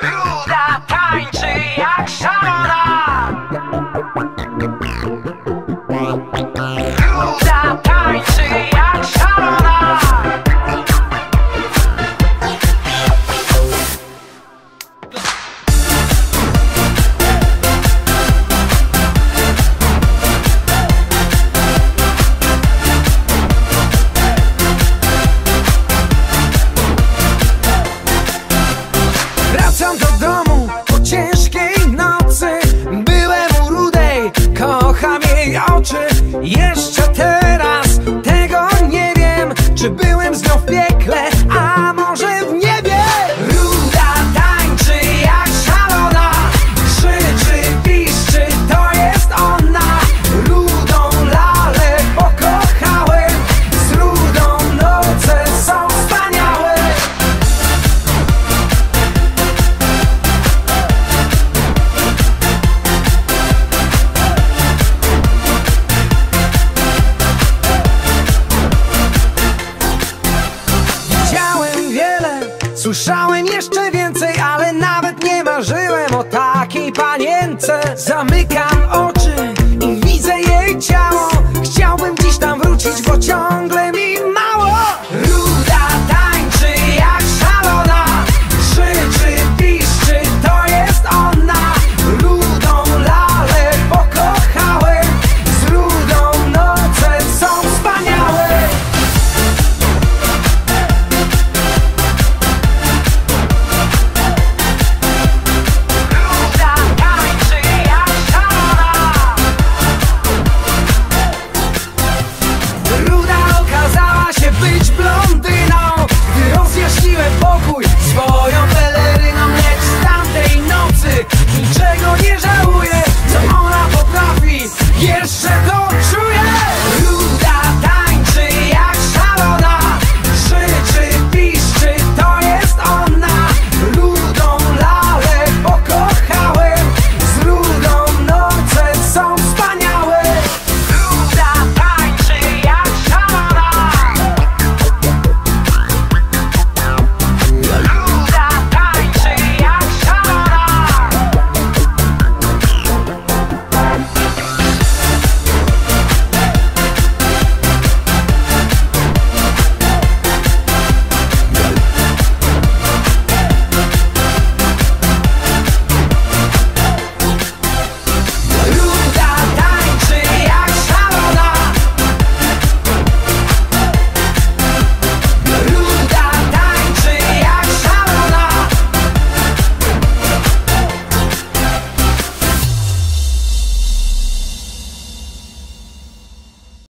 Ruda tańczy jak szalona Wracam do domu po ciężkiej nocy. Byłem u rudej, kocham jej oczy. Jeszcze teraz tego nie wiem Czy byłem z nią w piekle, słyszałem jeszcze więcej Ale nawet nie marzyłem o takiej panience. Za